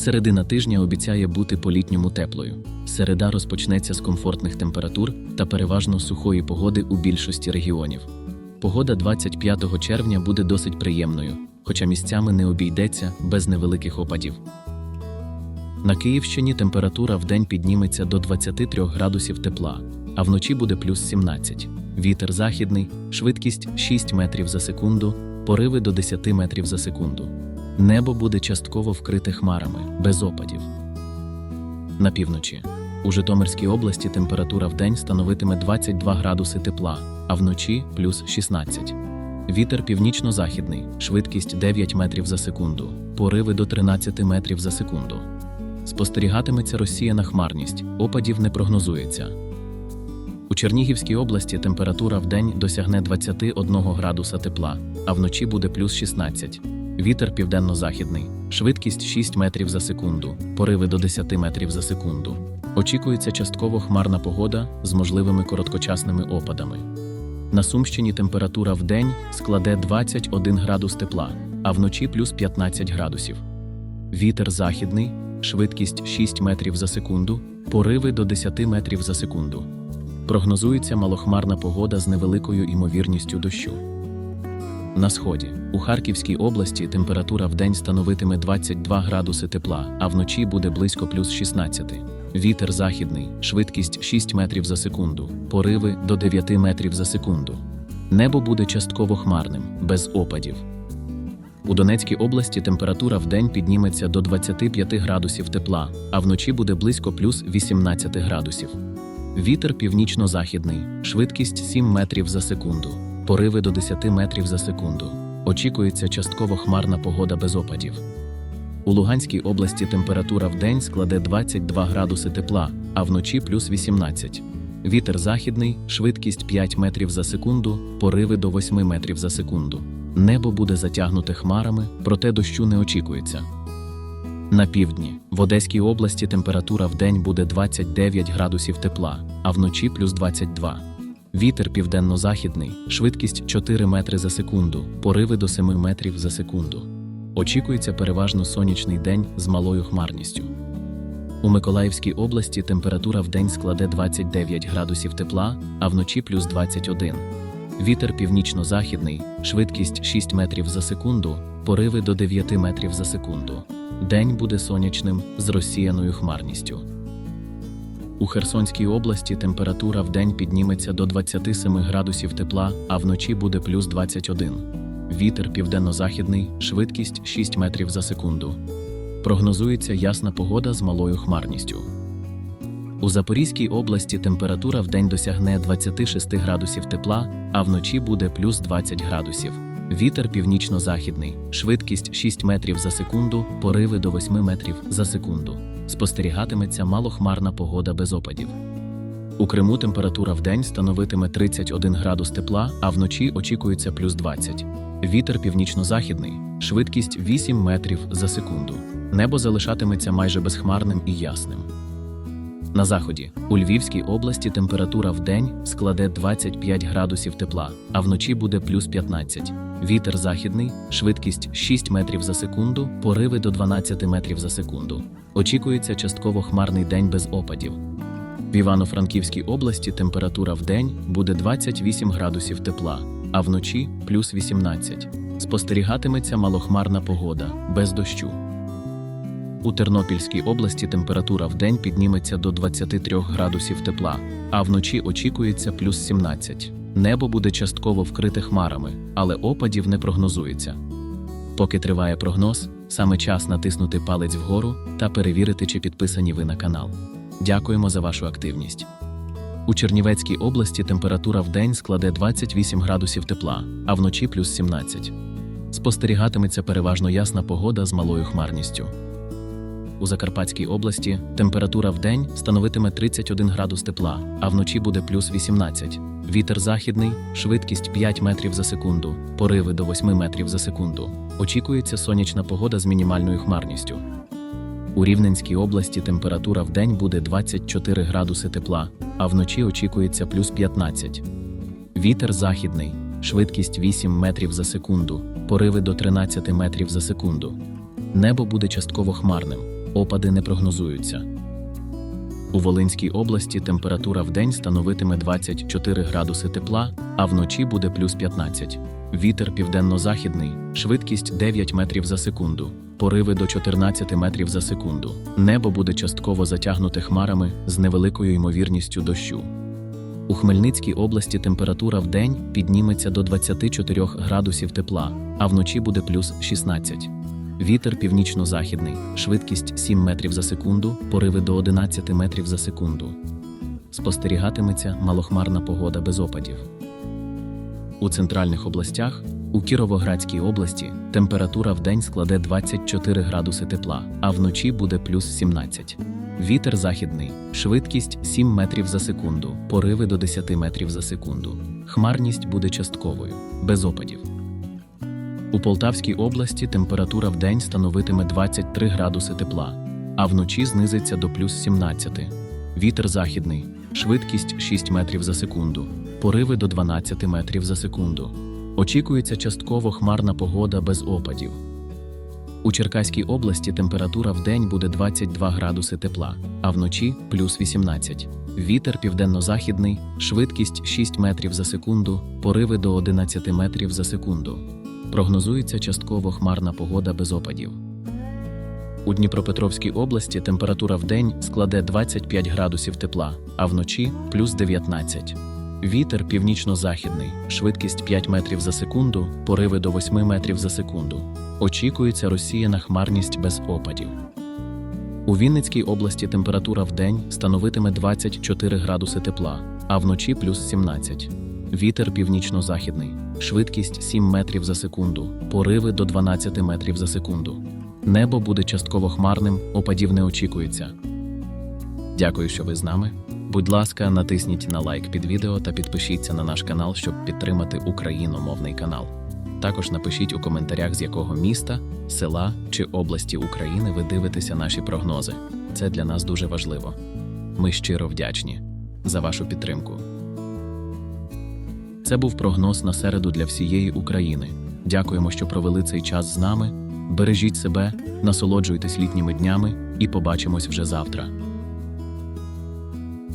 Середина тижня обіцяє бути по-літньому теплою. Середа розпочнеться з комфортних температур та переважно сухої погоди у більшості регіонів. Погода 25 червня буде досить приємною, хоча місцями не обійдеться без невеликих опадів. На Київщині температура вдень підніметься до 23 градусів тепла, а вночі буде плюс 17. Вітер західний, швидкість 6 метрів за секунду, пориви до 10 метрів за секунду. Небо буде частково вкрите хмарами, без опадів. На півночі. У Житомирській області температура вдень становитиме 22 градуси тепла, а вночі плюс 16. Вітер північно-західний, швидкість 9 метрів за секунду, пориви до 13 метрів за секунду. Спостерігатиметься розсіяна хмарність, опадів не прогнозується. У Чернігівській області температура вдень досягне 21 градуса тепла, а вночі буде плюс 16. Вітер південно-західний, швидкість 6 метрів за секунду, пориви до 10 метрів за секунду. Очікується частково хмарна погода з можливими короткочасними опадами. На Сумщині температура вдень складе 21 градус тепла, а вночі плюс 15 градусів. Вітер західний, швидкість 6 метрів за секунду, пориви до 10 метрів за секунду. Прогнозується малохмарна погода з невеликою імовірністю дощу. На сході у Харківській області температура вдень становитиме 22 градуси тепла, а вночі буде близько плюс 16. Вітер західний, швидкість 6 метрів за секунду, пориви до 9 метрів за секунду. Небо буде частково хмарним, без опадів. У Донецькій області температура вдень підніметься до 25 градусів тепла, а вночі буде близько плюс 18 градусів. Вітер північно-західний, швидкість 7 метрів за секунду, пориви до 10 метрів за секунду. Очікується частково хмарна погода без опадів. У Луганській області температура вдень складе 22 градуси тепла, а вночі плюс 18. Вітер західний, швидкість 5 метрів за секунду, пориви до 8 метрів за секунду. Небо буде затягнуте хмарами, проте дощу не очікується. На півдні в Одеській області температура вдень буде 29 градусів тепла, а вночі плюс 22. Вітер південно-західний, швидкість 4 метри за секунду, пориви до 7 метрів за секунду. Очікується переважно сонячний день з малою хмарністю. У Миколаївській області температура вдень складе 29 градусів тепла, а вночі плюс 21. Вітер північно-західний, швидкість 6 метрів за секунду, пориви до 9 метрів за секунду. День буде сонячним з розсіяною хмарністю. У Херсонській області температура вдень підніметься до 27 градусів тепла, а вночі буде плюс 21. Вітер південно-західний, швидкість 6 метрів за секунду. Прогнозується ясна погода з малою хмарністю. У Запорізькій області температура вдень досягне 26 градусів тепла, а вночі буде плюс 20 градусів. Вітер північно-західний, швидкість 6 метрів за секунду, пориви до 8 метрів за секунду. Спостерігатиметься малохмарна погода без опадів. У Криму температура вдень становитиме 31 градус тепла, а вночі очікується плюс 20. Вітер північно-західний, швидкість 8 метрів за секунду. Небо залишатиметься майже безхмарним і ясним. На заході у Львівській області температура вдень складе 25 градусів тепла, а вночі буде плюс 15. Вітер західний, швидкість 6 метрів за секунду, пориви до 12 метрів за секунду. Очікується частково хмарний день без опадів. В Івано-Франківській області температура вдень буде 28 градусів тепла, а вночі плюс 18. Спостерігатиметься малохмарна погода без дощу. У Тернопільській області температура вдень підніметься до 23 градусів тепла, а вночі очікується плюс 17. Небо буде частково вкрите хмарами, але опадів не прогнозується. Поки триває прогноз, саме час натиснути палець вгору та перевірити, чи підписані ви на канал. Дякуємо за вашу активність. У Чернівецькій області температура вдень складе 28 градусів тепла, а вночі плюс 17. Спостерігатиметься переважно ясна погода з малою хмарністю. У Закарпатській області температура вдень становитиме 31 градус тепла, а вночі буде плюс 18. Вітер західний, швидкість 5 метрів за секунду, пориви до 8 метрів за секунду. Очікується сонячна погода з мінімальною хмарністю. У Рівненській області температура вдень буде 24 градуси тепла, а вночі очікується плюс 15. Вітер західний, швидкість 8 метрів за секунду, пориви до 13 метрів за секунду. Небо буде частково хмарним, опади не прогнозуються. У Волинській області температура вдень становитиме 24 градуси тепла, а вночі буде плюс 15. Вітер південно-західний, швидкість 9 метрів за секунду, пориви до 14 метрів за секунду. Небо буде частково затягнуте хмарами з невеликою ймовірністю дощу. У Хмельницькій області температура вдень підніметься до 24 градусів тепла, а вночі буде плюс 16. Вітер північно-західний, швидкість 7 метрів за секунду, пориви до 11 метрів за секунду. Спостерігатиметься малохмарна погода без опадів. У центральних областях, у Кіровоградській області, температура вдень складе 24 градуси тепла, а вночі буде плюс 17. Вітер західний, швидкість 7 метрів за секунду, пориви до 10 метрів за секунду. Хмарність буде частковою, без опадів. У Полтавській області температура вдень становитиме 23 градуси тепла, а вночі знизиться до плюс 17. Вітер західний, швидкість 6 метрів за секунду, пориви до 12 метрів за секунду. Очікується частково хмарна погода без опадів. У Черкаській області температура вдень буде 22 градуси тепла, а вночі плюс 18. Вітер південно-західний, швидкість 6 метрів за секунду, пориви до 11 метрів за секунду. Прогнозується частково хмарна погода без опадів. У Дніпропетровській області температура вдень складе 25 градусів тепла, а вночі плюс 19. Вітер північно-західний, швидкість 5 метрів за секунду, пориви до 8 метрів за секунду. Очікується розсіяна хмарність без опадів. У Вінницькій області температура вдень становитиме 24 градуси тепла, а вночі плюс 17. Вітер північно-західний, швидкість 7 метрів за секунду, пориви до 12 метрів за секунду. Небо буде частково хмарним, опадів не очікується. Дякую, що ви з нами. Будь ласка, натисніть на лайк під відео та підпишіться на наш канал, щоб підтримати україномовний канал. Також напишіть у коментарях, з якого міста, села чи області України ви дивитеся наші прогнози. Це для нас дуже важливо. Ми щиро вдячні за вашу підтримку. Це був прогноз на середу для всієї України. Дякуємо, що провели цей час з нами. Бережіть себе, насолоджуйтесь літніми днями і побачимось вже завтра.